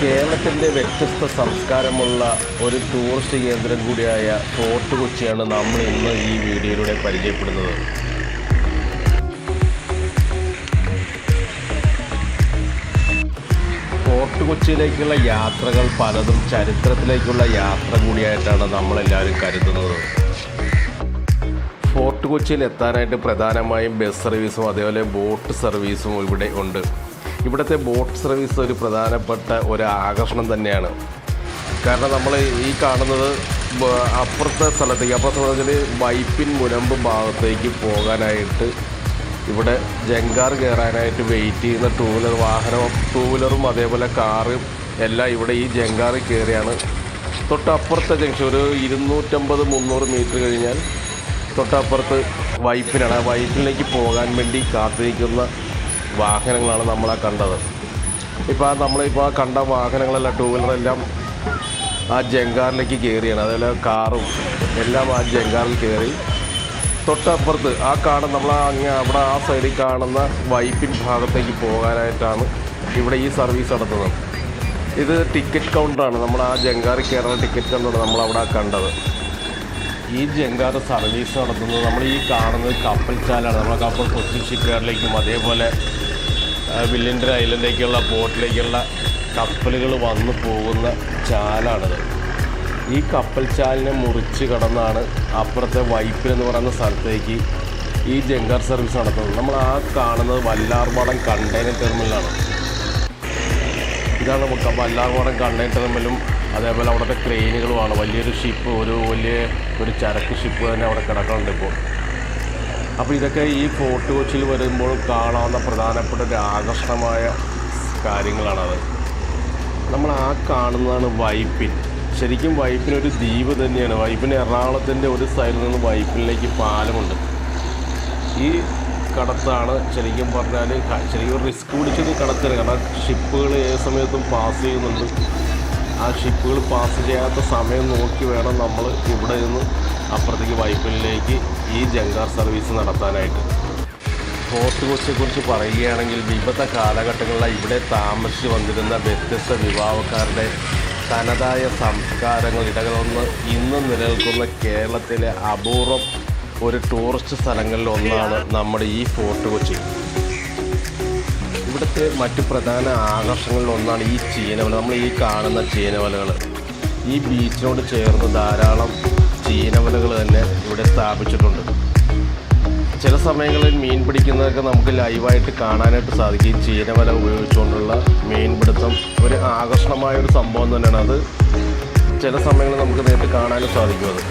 കേരളത്തിന്റെ വ്യത്യസ്ത സംസ്കാരമുള്ള ഒരു ടൂറിസ്റ്റ് കേന്ദ്രം കൂടിയായ ഫോർട്ട് കൊച്ചിയാണ് നമ്മൾ ഇന്ന് ഈ വീഡിയോയിലൂടെ പരിചയപ്പെടുന്നത്. ഫോർട്ട് കൊച്ചിയിലേക്കുള്ള യാത്രകൾ പലതും ചരിത്രത്തിലേക്കുള്ള യാത്ര കൂടിയായിട്ടാണ് നമ്മളെല്ലാവരും കരുതുന്നത്. ഫോർട്ട് കൊച്ചിയിൽ എത്താനായിട്ട് പ്രധാനമായും ബസ് സർവീസും അതേപോലെ ബോട്ട് സർവീസും ഇവിടെ ഉണ്ട്. ഇവിടുത്തെ ബോട്ട് സർവീസ് ഒരു പ്രധാനപ്പെട്ട ഒരു ആകർഷണം തന്നെയാണ്. കാരണം നമ്മൾ ഈ കാണുന്നത് അപ്പുറത്തെ സ്ഥലത്തേക്ക് അപ്പുറത്തെ സ്ഥലത്തിൽ വൈപ്പിൻ മുനമ്പ് ഭാഗത്തേക്ക് പോകാനായിട്ട് ഇവിടെ ജങ്കാർ കയറാനായിട്ട് വെയിറ്റ് ചെയ്യുന്ന ടൂ വീലർ വാഹനവും ടൂ വീലറും അതേപോലെ കാറും എല്ലാം ഇവിടെ ഈ ജങ്കാറിൽ കയറിയാണ്. തൊട്ടപ്പുറത്തെ ജംഗ്ഷൻ ഒരു ഇരുന്നൂറ്റമ്പത് മുന്നൂറ് മീറ്റർ കഴിഞ്ഞാൽ തൊട്ടപ്പുറത്ത് വൈപ്പിനാണ്. ആ വൈപ്പിലേക്ക് പോകാൻ വേണ്ടി കാത്തിരിക്കുന്ന വാഹനങ്ങളാണ് നമ്മളെ കണ്ടത്. ഇപ്പോൾ നമ്മളിപ്പോൾ കണ്ട വാഹനങ്ങളെല്ലാം ടൂ വീലറെല്ലാം ആ ജങ്കാറിലേക്ക് കയറിയാണ് അതേപോലെ കാറും എല്ലാം ആ ജങ്കാറിൽ കയറി തൊട്ടപ്പുറത്ത് ആ കാണുന്ന നമ്മൾ അങ്ങ് അവിടെ ആ സൈഡിൽ കാണുന്ന വൈപ്പിൻ ഭാഗത്തേക്ക് പോകാനായിട്ടാണ് ഇവിടെ ഈ സർവീസ് നടത്തുന്നത്. ഇത് ടിക്കറ്റ് കൗണ്ടറാണ്. നമ്മൾ ആ ജങ്കാറിൽ കയറുന്ന ടിക്കറ്റ് കൗണ്ടറാണ് നമ്മളവിടെ കണ്ടത്. ഈ ജങ്കാർ സർവീസ് നടത്തുന്നത് നമ്മൾ ഈ കാണുന്നത് കപ്പൽ ചാലാണ് നമ്മളെ കപ്പൽ കൊച്ചി ഷിപ്പ്യാർഡിലേക്കും അതേപോലെ വില്ലിന്റെ ഐലൻഡിലേക്കുള്ള ബോട്ടിലേക്കുള്ള കപ്പലുകൾ വന്നു പോകുന്ന ചാലാണിത്. ഈ കപ്പൽ ചാലിനെ മുറിച്ച് കടന്നാണ് അപ്പുറത്തെ വൈപ്പിൽ എന്ന് പറയുന്ന സ്ഥലത്തേക്ക് ഈ ജങ്കർ സർവീസ് നടത്തുന്നത്. നമ്മൾ ആ കാണുന്നത് വല്ലാർപാടം കണ്ടെയ്നർ ടെർമിനലാണ്. ഇതാണ് നമുക്ക് വല്ലാർപാടം കണ്ടെയ്നർ ടെർമിനലും അതേപോലെ അവിടുത്തെ ക്രെയിനുകളുമാണ്. വലിയൊരു ഷിപ്പ് ഒരു വലിയ ഒരു ചരക്ക് ഷിപ്പ് തന്നെ അവിടെ കിടക്കുന്നുണ്ട് ഇപ്പോൾ. അപ്പോൾ ഇതൊക്കെ ഈ ഫോർട്ട് കൊച്ചിയിൽ വരുമ്പോൾ കാണാവുന്ന പ്രധാനപ്പെട്ട ഒരു ആകർഷണമായ കാര്യങ്ങളാണത്. നമ്മൾ ആ കാണുന്നതാണ് വൈപ്പിൻ. ശരിക്കും വൈപ്പിൻ ഒരു ദ്വീപ് തന്നെയാണ്. വൈപ്പിൻ എറണാകുളത്തിന്റെ ഒരു സൈഡിൽ നിന്ന് വൈപ്പിനിലേക്ക് പാലമുണ്ട്. ഈ കടത്താണ് ശരിക്കും പറഞ്ഞാൽ ശരിക്കും റിസ്ക് പിടിച്ചൊരു കടത്താണ് കാരണം ഷിപ്പുകൾ ഏത് സമയത്തും പാസ് ചെയ്യുന്നുണ്ട്. ആ ഷിപ്പുകൾ പാസ് ചെയ്യാത്ത സമയം നോക്കി വേണം നമ്മൾ ഇവിടെ നിന്ന് അപ്പുറത്തേക്ക് വൈപ്പിലേക്ക് ഈ ജങ്കാർ സർവീസ് നടത്താനായിട്ട്. ഫോർട്ട് കൊച്ചിയെക്കുറിച്ച് പറയുകയാണെങ്കിൽ വിവിധ കാലഘട്ടങ്ങളിൽ ഇവിടെ താമസിച്ച് വന്നിരുന്ന വ്യത്യസ്ത വിഭാഗക്കാരുടെ തനതായ സംസ്കാരങ്ങൾ ഇടകളൊന്ന് ഇന്ന് നിലനിൽക്കുന്ന കേരളത്തിലെ അപൂർവം ഒരു ടൂറിസ്റ്റ് സ്ഥലങ്ങളിൽ ഒന്നാണ് നമ്മുടെ ഈ ഫോർട്ട് കൊച്ചി. ഇവിടുത്തെ മറ്റു പ്രധാന ആകർഷണങ്ങളിൽ ഒന്നാണ് ഈ ചീനവല നമ്മൾ ഈ കാണുന്ന ചീനവലകൾ ഈ ബീച്ചിനോട് ചേർന്ന് ധാരാളം ചീനവലകൾ തന്നെ ഇവിടെ സ്ഥാപിച്ചിട്ടുണ്ട് ചില സമയങ്ങളിൽ മീൻ പിടിക്കുന്നതൊക്കെ നമുക്ക് ലൈവായിട്ട് കാണാനായിട്ട് സാധിക്കും ചീനവല ഉപയോഗിച്ചുകൊണ്ടുള്ള മീൻപിടുത്തം ഒരു ആകർഷണമായ ഒരു സംഭവം തന്നെയാണ് അത് ചില സമയങ്ങളിൽ നമുക്ക് നേരിട്ട് കാണാനും സാധിക്കും അത്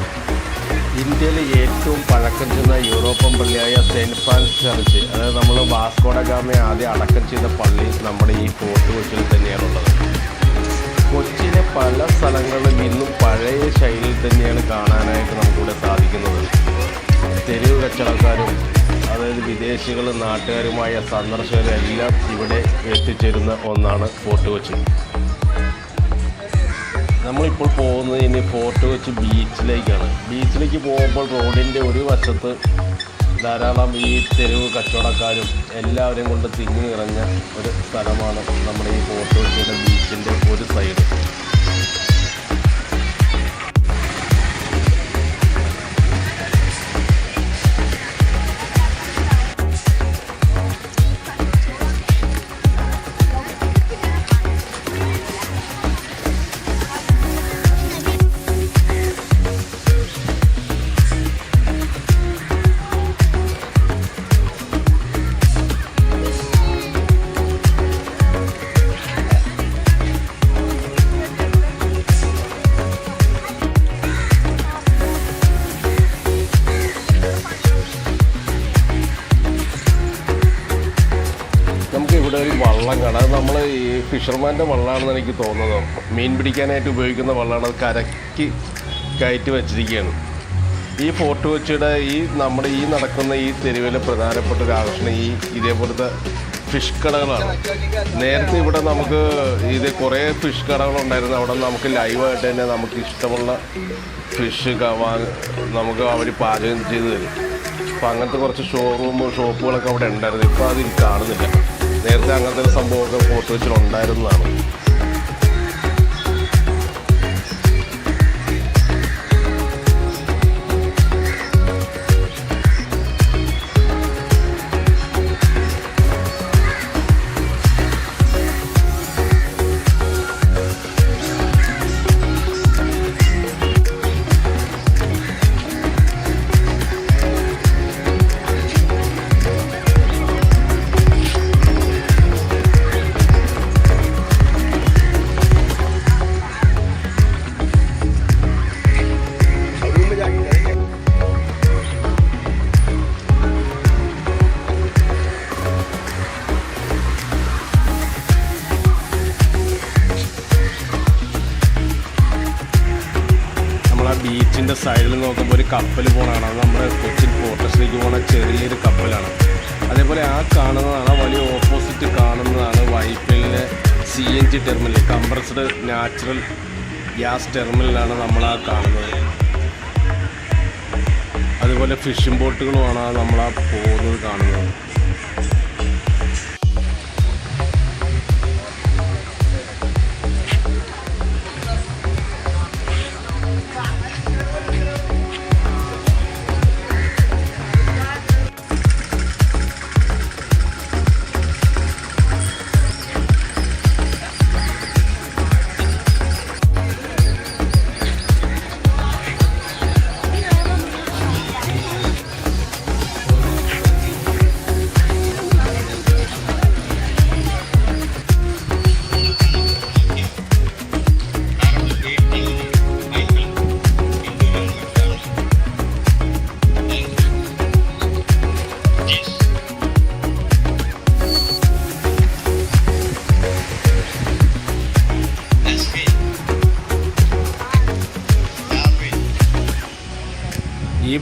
ഇന്ത്യയിലെ ഏറ്റവും പഴക്കം ചെന്ന യൂറോപ്യൻ പള്ളിയായ സെന്റ് ഫ്രാൻസ് ചർച്ച് അതായത് നമ്മൾ വാസ്കോഡ ഗാമയെ ആദ്യം അടക്കം ചെയ്ത പള്ളി നമ്മുടെ ഈ ഫോർട്ട് കൊച്ചിയിൽ തന്നെയാണുള്ളത് കൊച്ചിയിലെ പല സ്ഥലങ്ങളിലും ഇന്നും പഴയ ശൈലിയിൽ തന്നെയാണ് കാണാനായിട്ട് നമുക്കിവിടെ സാധിക്കുന്നത്. തെരുവ് കച്ചവടക്കാരും അതായത് വിദേശികളും നാട്ടുകാരുമായ സന്ദർശകരും എല്ലാം ഇവിടെ എത്തിച്ചേരുന്ന ഒന്നാണ് ഫോർട്ട് കൊച്ചി. നമ്മളിപ്പോൾ പോകുന്നത് ഇനി ഫോർട്ട് കൊച്ചി ബീച്ചിലേക്കാണ്. ബീച്ചിലേക്ക് പോകുമ്പോൾ റോഡിന്റെ ഒരു വശത്ത് ധാരാളം ഈ തെരുവ് കച്ചവടക്കാരും എല്ലാവരെയും കൊണ്ട് തിങ്ങി നിറഞ്ഞ ഒരു സ്ഥലമാണ് നമ്മുടെ ഈ ഫോർട്ട് കൊച്ചിയുടെ ബീച്ചിന്റെ ഒരു സൈഡ്. ഇവിടെ ഒരു വള്ളം കാണാം. അത് നമ്മൾ ഈ ഫിഷർമാന്റെ വള്ളമാണെന്ന് എനിക്ക് തോന്നുന്നത് മീൻ പിടിക്കാനായിട്ട് ഉപയോഗിക്കുന്ന വള്ളമാണ് അത് കരയ്ക്ക് കയറ്റി വെച്ചിരിക്കുകയാണ്. ഈ ഫോർട്ട് കൊച്ചിയുടെ ഈ നമ്മുടെ ഈ നടക്കുന്ന ഈ തെരുവിലെ പ്രധാനപ്പെട്ട ഒരു ആകർഷണം ഈ ഇതേപോലത്തെ ഫിഷ് കടകളാണ്. നേരത്തെ ഇവിടെ നമുക്ക് ഇത് കുറേ ഫിഷ് കടകളുണ്ടായിരുന്നു. അവിടെ നമുക്ക് ലൈവായിട്ട് തന്നെ നമുക്ക് ഇഷ്ടമുള്ള ഫിഷ് നമുക്ക് അവർ പാചകം ചെയ്ത് തരും. അപ്പോൾ അങ്ങനത്തെ കുറച്ച് ഷോറൂം ഷോപ്പുകളൊക്കെ അവിടെ ഉണ്ടായിരുന്നു. ഇപ്പോൾ അതിൽ കാണുന്നില്ല. നേരത്തെ അങ്ങനത്തെ ഒരു സംഭവമൊക്കെ ഫോർട്ട് വെച്ചിൽ ഉണ്ടായിരുന്നതാണ് സൈഡിൽ നോക്കുമ്പോൾ ഒരു കപ്പൽ പോകണതാണ് അത് നമ്മുടെ കൊച്ചിൻ ഫോർട്ടസിലേക്ക് പോകുന്ന ചെറിയൊരു കപ്പലാണ്. അതേപോലെ ആ കാണുന്നതാണ് വലിയ ഓപ്പോസിറ്റ് കാണുന്നതാണ് വൈപ്പിളിലെ C N G terminal compressed natural gas ടെർമിനലാണ് നമ്മൾ ആ കാണുന്നത്. അതുപോലെ ഫിഷിംഗ് ബോട്ടുകളുമാണ് നമ്മൾ ആ പോകുന്നത് കാണുന്നത്.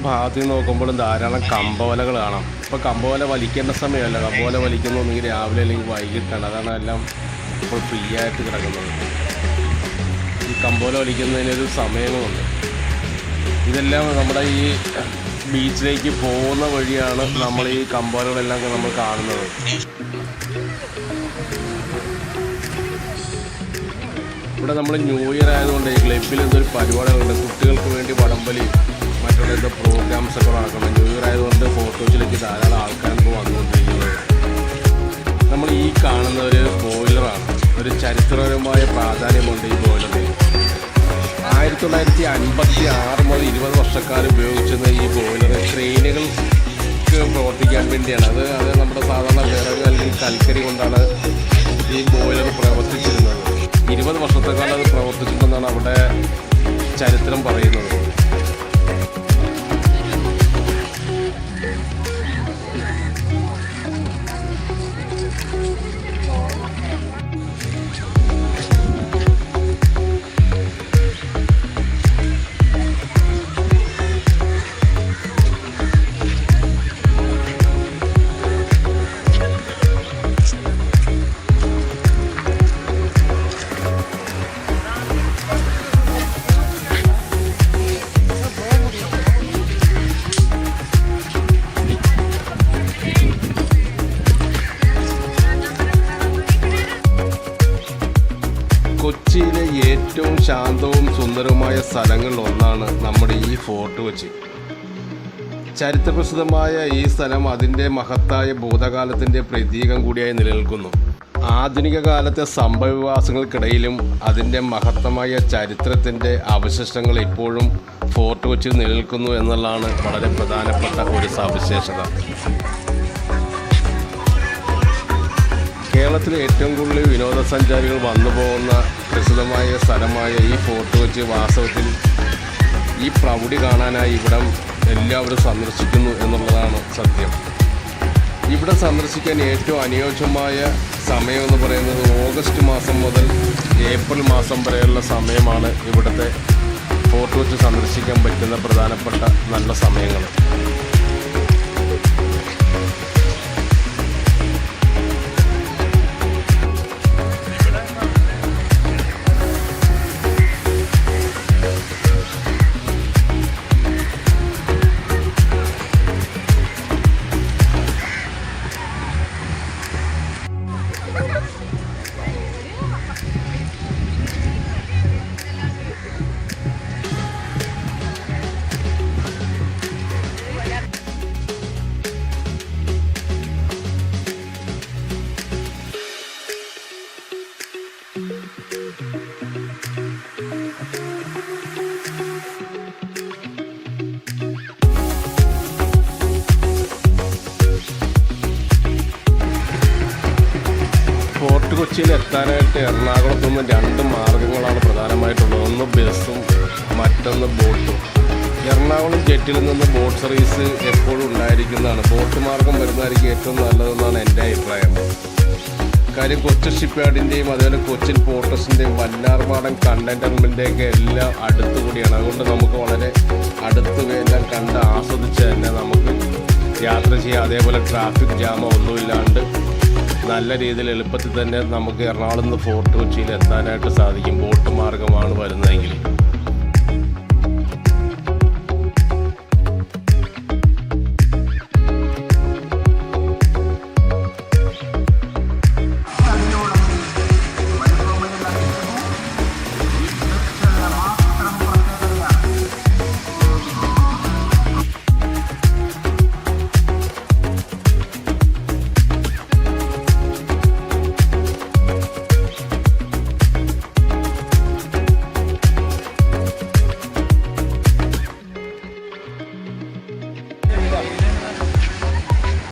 ഭാഗത്ത് നിന്ന് നോക്കുമ്പോഴും ധാരാളം കമ്പവലകൾ കാണാം. ഇപ്പോൾ കമ്പവല വലിക്കേണ്ട സമയമല്ല കമ്പവല വലിക്കുന്നു ഒന്നുകിൽ രാവിലെ അല്ലെങ്കിൽ വൈകിട്ടാണ്. അതാണ് എല്ലാം ഇപ്പോൾ ഫ്രീ ആയിട്ട് കിടക്കുന്നത്. ഈ കമ്പോല വലിക്കുന്നതിനൊരു സമയങ്ങളുണ്ട്. ഇതെല്ലാം നമ്മുടെ ഈ ബീച്ചിലേക്ക് പോകുന്ന വഴിയാണ് നമ്മൾ ഈ കമ്പോലകളെല്ലാം നമ്മൾ കാണുന്നത്. ഇവിടെ നമ്മൾ ന്യൂ ഇയർ ആയതുകൊണ്ട് ക്ലബിൽ എന്തൊരു പരിപാടികളുണ്ട്. കുട്ടികൾക്ക് വേണ്ടി വടംവലി മറ്റുള്ള പ്രോഗ്രാംസ് ഒക്കെ നടക്കണം ന്യൂ ഇയർ ആയതുകൊണ്ട് ഫോട്ടോസിലേക്ക് ധാരാളം ആൾക്കാർ ഇപ്പോൾ വന്നുകൊണ്ടിരിക്കുന്നത് നമ്മൾ ഈ കാണുന്ന ഒരു ബോയിലറാണ് ഒരു ചരിത്രപരമായ പ്രാധാന്യമുണ്ട് ഈ ബോയിലറിന് ആയിരത്തി തൊള്ളായിരത്തി അൻപത്തി ആറ് മുതൽ ഇരുപത് വർഷക്കാർ ഉപയോഗിച്ചിരുന്ന ഈ ബോയിലർ ട്രെയിനുകൾക്ക് പ്രവർത്തിക്കാൻ വേണ്ടിയാണ്. അത് അത് നമ്മുടെ സാധാരണ വിറക് അല്ലെങ്കിൽ കൽക്കരി കൊണ്ടാണ് ഈ ബോയിലർ പ്രവർത്തിച്ചിരുന്നത്. ഇരുപത് വർഷത്തെക്കാളത് പ്രവർത്തിച്ചിട്ടുണ്ടെന്നാണ് അവിടെ ചരിത്രം പറയുന്നത്. കൊച്ചിയിലെ ഏറ്റവും ശാന്തവും സുന്ദരവുമായ സ്ഥലങ്ങളിൽ ഒന്നാണ് നമ്മുടെ ഈ ഫോർട്ട് കൊച്ചി. ചരിത്രപ്രസിദ്ധമായ ഈ സ്ഥലം അതിന്റെ മഹത്തായ ഭൂതകാലത്തിന്റെ പ്രതീകം കൂടിയായി നിലനിൽക്കുന്നു. ആധുനിക കാലത്തെ സംഭവവികാസങ്ങൾക്കിടയിലും അതിന്റെ മഹത്തമായ ചരിത്രത്തിന്റെ അവശിഷ്ടങ്ങൾ ഇപ്പോഴും ഫോർട്ട് കൊച്ചിയിൽ നിലനിൽക്കുന്നു എന്നുള്ളതാണ് വളരെ പ്രധാനപ്പെട്ട ഒരു സവിശേഷത. കേരളത്തിലെ ഏറ്റവും കൂടുതൽ വിനോദസഞ്ചാരികൾ വന്നു പോകുന്ന പ്രസിദ്ധമായ സ്ഥലമായ ഈ ഫോർട്ട് വെച്ച് വാസ്തവത്തിൽ ഈ പ്രൗഢി കാണാനായി ഇവിടം എല്ലാവരും സന്ദർശിക്കുന്നു എന്നുള്ളതാണ് സത്യം. ഇവിടെ സന്ദർശിക്കാൻ ഏറ്റവും അനുയോജ്യമായ സമയം എന്ന് പറയുന്നത് ഓഗസ്റ്റ് മാസം മുതൽ ഏപ്രിൽ മാസം വരെയുള്ള സമയമാണ് ഇവിടുത്തെ ഫോർട്ട് വെച്ച് സന്ദർശിക്കാൻ പറ്റുന്ന പ്രധാനപ്പെട്ട നല്ല സമയങ്ങൾ. എത്താനായിട്ട് എറണാകുളത്തു നിന്ന് രണ്ട് മാർഗങ്ങളാണ് പ്രധാനമായിട്ടുള്ളത്. ഒന്ന് ബസ്സും മറ്റൊന്ന് ബോട്ടും. എറണാകുളം ജെറ്റിൽ നിന്ന് ബോട്ട് സർവീസ് എപ്പോഴും ഉണ്ടായിരിക്കുന്നതാണ്. ബോട്ട് മാർഗം വരുന്നതായിരിക്കും ഏറ്റവും നല്ലതെന്നാണ് എന്റെ അഭിപ്രായം. കാര്യം കൊച്ചിൻ ഷിപ്പ്യാർഡിന്റെയും അതുപോലെ കൊച്ചിൻ പോർട്ടസിന്റെയും വല്ലാർമാടൻ കണ്ടന്റർമെന്റെയൊക്കെ എല്ലാം അടുത്ത് കൂടിയാണ് അതുകൊണ്ട് നമുക്ക് വളരെ അടുത്ത് എല്ലാം കണ്ട് ആസ്വദിച്ച് തന്നെ നമുക്ക് യാത്ര ചെയ്യാം. അതേപോലെ ട്രാഫിക് ജാമോ ഒന്നുമില്ലാണ്ട് നല്ല രീതിയിൽ എളുപ്പത്തിൽ തന്നെ നമുക്ക് എറണാകുളം നിന്ന് ഫോർട്ട് കൊച്ചിയിൽ എത്താനായിട്ട് സാധിക്കും. ബോട്ട് മാർഗമാണ് വരുന്നതെങ്കിൽ.